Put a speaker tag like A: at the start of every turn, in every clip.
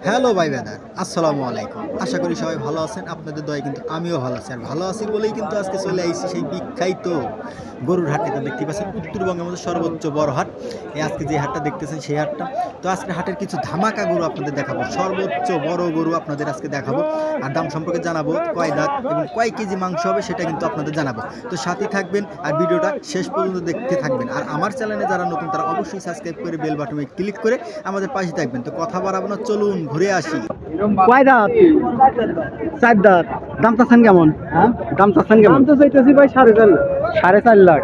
A: Hello ভাই বেদার। আসসালামু আলাইকুম। আশা করি সবাই ভালো আছেন। আপনাদের দয়ে কিন্তু আমিও ভালো আছি। আর ভালো আছি বলেই কিন্তু আজকে চলে আইছি সেই বিখ্যাত গরুর হাটে। তো দেখতে পাচ্ছেন, উত্তরবঙ্গের মধ্যে সর্বোচ্চ বড় হাট। এই আজকে যে হাটটা দেখতেছেন সেই হাটটা। তো আজকে হাটের কিছু ধামাকা গরু আপনাদের দেখাবো। সর্বোচ্চ বড় গরু আপনাদের আজকে দেখাবো। আর দাম সম্পর্কে জানাব কয় দাঁত এবং কয় কেজি মাংস হবে সেটা কিন্তু আপনাদের জানাব। তো সাথে থাকবেন আর ভিডিওটা শেষ পর্যন্ত দেখতে থাকবেন। আর আমার চ্যানেলে যারা নতুন তারা অবশ্যই সাবস্ক্রাইব করে বেল বাটনে ক্লিক করে আমাদের পাশে থাকবেন। তো কথা বাড়াবো না, চলুন ঘুরে আসি।
B: কয় দাঁত? চার দাঁত। দাম চাচ্ছেন কেমন? হ্যাঁ? দাম চাচ্ছেন কেমন?
C: তো চাইতেছি ভাই সাড়ে চার লাখ।
B: সাড়ে চার লাখ।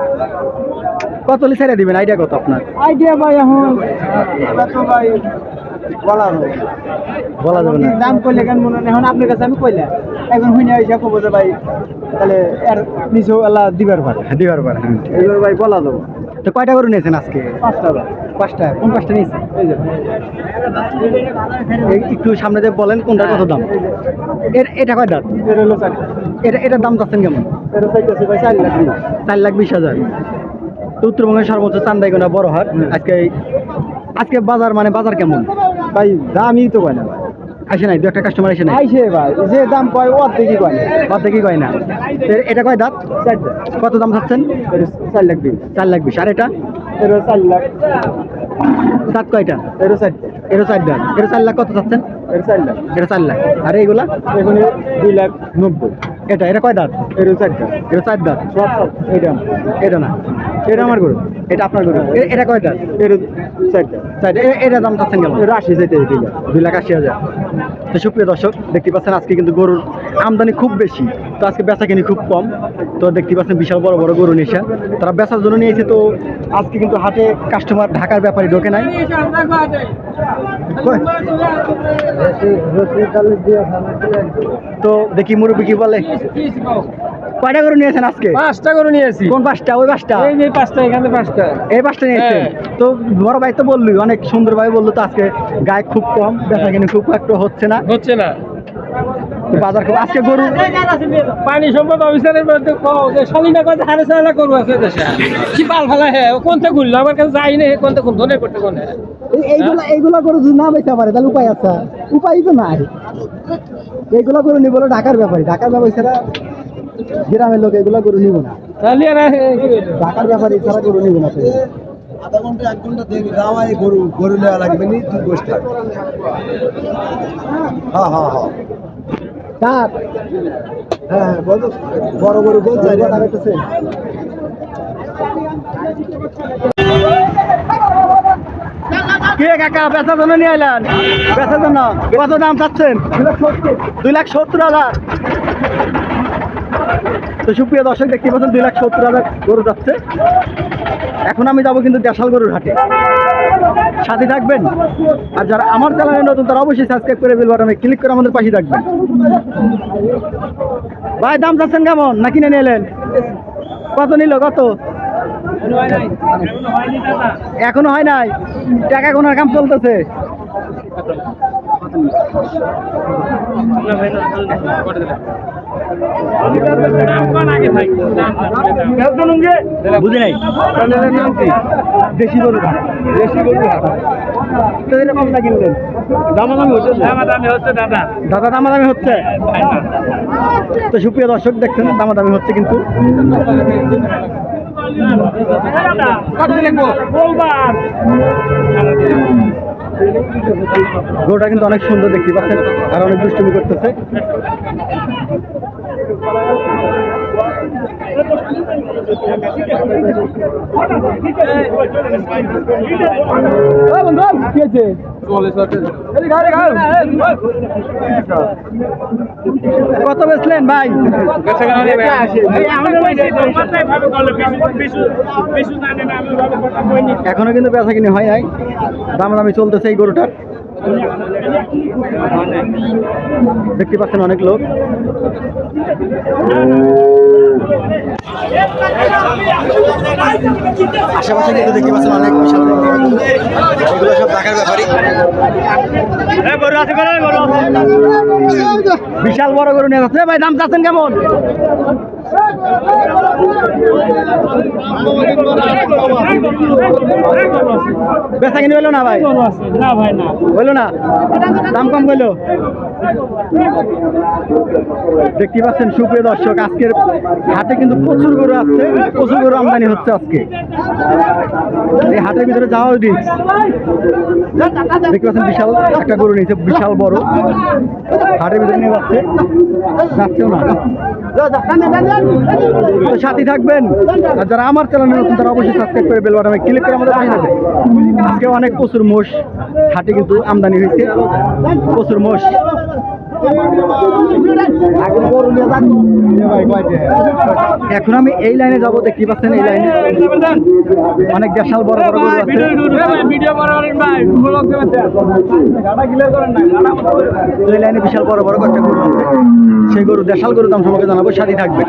B: কত লি ছেড়ে দিবেন? আইডিয়া কত আপনার?
C: আইডিয়া ভাই এখন ভাই বলা হবে।
B: বলা যাবে না।
C: দাম কইলে কেন মনে এখন আপনার কাছে আমি কইলে এখন হুইনা এসে কবো যে ভাই তাহলে এর নিচেও আল্লাহ দিবার পারে।
B: দিবার পারে হ্যাঁ।
C: এবার ভাই বলা দেবো
B: তো কয়টা করে নিয়েছেন আজকে?
C: পাঁচটা
B: কোন পাঁচটা নিয়েছেন? একটু সামনে দিয়ে বলেন কোনটা কত দাম? এর এটা কয় দাঁত?
C: এর
B: এটা এটার দাম চাচ্ছেন কেমন?
C: চার লাখ
B: বিশ হাজার। উত্তরবঙ্গের সর্বোচ্চ চান্দাইগোনা বড় হাট আজকে আজকে বাজার মানে বাজার কেমন?
C: ভাই দামই তো কয় না ভাই।
B: আসে নাই দু একটা কাস্টমার আসে নাই
C: আইসে ভাই যে দাম কয় দেখি কয় না
B: দেখি কয় না এটা কয় দাঁত কত দাম চাচ্ছেন
C: চার লাখ দিন
B: চার লাখ বিশ আর এটা
C: এর চার লাখ
B: দাঁত কয়টা
C: এর চারটা
B: এটা চার দাঁত এটা চার লাখ কত চাচ্ছেন
C: এর চার লাখ
B: এটা চার লাখ আর এইগুলা
C: এখানে দুই লাখ নব্বই
B: এটা এটা কয় দাঁত
C: এর চারটা
B: এটা চার দাঁত
C: সব সব
B: এটা না, এটা না এটা আমার গরু এটা আপনার গরু এটা কয় দাঁত
C: এর চারটা
B: চার এ- এটা দাম চাচ্ছেন কেমন
C: এর আশি চাইতে দুই লাখ
B: আশি হাজার I'm not তো সুপ্রিয় দর্শক দেখতে পাচ্ছেন আজকে কিন্তু গরুর আমদানি খুব বেশি। তো আজকে বেচা কিনি খুব কম। তো দেখতে পাচ্ছেন বিশাল বড় বড় গরু নিয়েছে তারা বেচার জন্য নিয়েছে তো আজকে কিন্তু হাটে কাস্টমার ঢাকার ব্যাপারে ঢোকে নাই। তো দেখি মুরব্বী কি বলে? কয়টা গরু নিয়েছেন আজকে?
C: পাঁচটা গরু নিয়েছি
B: কোন পাঁচটা? ওই পাঁচটা?
C: এই যে পাঁচটা এখানে পাঁচটা।
B: এই পাঁচটা নিয়েছেন
C: হ্যাঁ।
B: তো বড় ভাই তো বললি অনেক সুন্দর ভাই বলল তো আজকে গায়ে খুব কম বেচা কিনি খুব একটা হচ্ছে না।
C: হচ্ছে না।
B: বাজার খুব আজকে গরু
C: পানি সম্পদ অফিসারের মধ্যে কও যে শালিনা কথা হারে আছে দেশে। কি পাল ফেলা হে? ঘুরলো? আমার কাছে যাই না কোনটা কোন ধনে করতে কোন?
B: এইগুলা এইগুলা গরু যদি না বেচতে পারে তাহলে উপায় আছে? উপায় তো নাই। এইগুলা গরু নিব হলো ঢাকার ব্যাপারে। ঢাকার ব্যাপারে গ্রামের লোক এগুলা গরু নিব না।
C: তাহলে
B: ঢাকার ব্যাপারে ছাড়া গরু নিব না।
D: আধা ঘণ্টা এক ঘণ্টা দেখি গাওয়ায় গরু গরু নেওয়া লাগবে নি তুই বসতে হ্যাঁ হ্যাঁ হ্যাঁ। হ্যাঁ হ্যাঁ বলো। বড় গরু চাই?
B: কে কাকা বেচার জন্য নিয়ে এলেন বেচার জন্য। কত দাম চাচ্ছেন? দুই লাখ সত্তর হাজার। তো সুপ্রিয় দর্শক, দেখতে পাচ্ছেন দুই লাখ সত্তর হাজার গরু যাচ্ছে। এখন আমি যাব কিন্তু দেশাল গরুর হাটে। সাথে থাকবেন। আর যারা আমার চ্যানেলে নতুন, তারা অবশ্যই সাবস্ক্রাইব করে বেল বাটনে ক্লিক করে আমাদের পাশে থাকবেন। ভাই, দাম চাচ্ছেন কেমন? না কিনে নিলেন কত নিল? কত? এখনও হয় নাই। টাকা গোনার কাম চলতেছে। বুঝি নাই? দেশি গরু দেশি গরু তো এরকম না দামাদামি হচ্ছে?
C: দামি হচ্ছে দাদা।
B: দাদা দামাদামি হচ্ছে? তো সুপ্রিয় দর্শক দেখছেন দামাদামি হচ্ছে কিন্তু। গরুটা কিন্তু অনেক সুন্দর দেখতে পাচ্ছেন আর অনেক দুষ্টুমি করতেছে। কত বেচলেন ভাই এখনও কিন্তু বেচা কিনে হয় নাই। দামি চলতেছে এই গরুটার। দেখতে পাচ্ছেন অনেক লোক। আশেপাশে কিন্তু দেখতে পাচ্ছেন অনেক বিশাল এগুলো সব ঢাকার ব্যাপারই। বিশাল বড় গরু নিয়ে যাচ্ছে। ভাই দাম চাচ্ছেন কেমন? বেচা কিনি হলো না ভাই?
C: না ভাই না।
B: হইল না? দাম কম কইলো? দেখতে পাচ্ছেন? সুপ্রিয় দর্শক, আজকের হাটে কিন্তু প্রচুর গরু আসছে, প্রচুর গরু আমদানি হচ্ছে আজকে। এই হাটের ভিতরে যাওয়া রিক্স দেখতে পাচ্ছেন বিশাল একটা গরু নিয়েছে, বিশাল বড়। হাটের ভিতরে নিয়ে যাচ্ছে। যাচ্ছেও না। সাথী থাকবেন। আর যারা আমার চ্যানেলে নতুন, তারা অবশ্যই সাবস্ক্রাইব করে বেল বাটনে ক্লিক করে আমাদের পাশে থাকবে আজকে অনেক প্রচুর মোষ হাটে কিন্তু আমদানি হয়েছে। প্রচুর মোষ। এখন আমি এই লাইনে যাব, দেখতে পাচ্ছেন এই লাইনে। অনেক দেশাল বড় বড় এই লাইনে বিশাল বড় বড় কয়েকটা গরু আছে। সেই গরু দেশাল গরু দাম সম্পর্কে জানাব সাথে থাকবে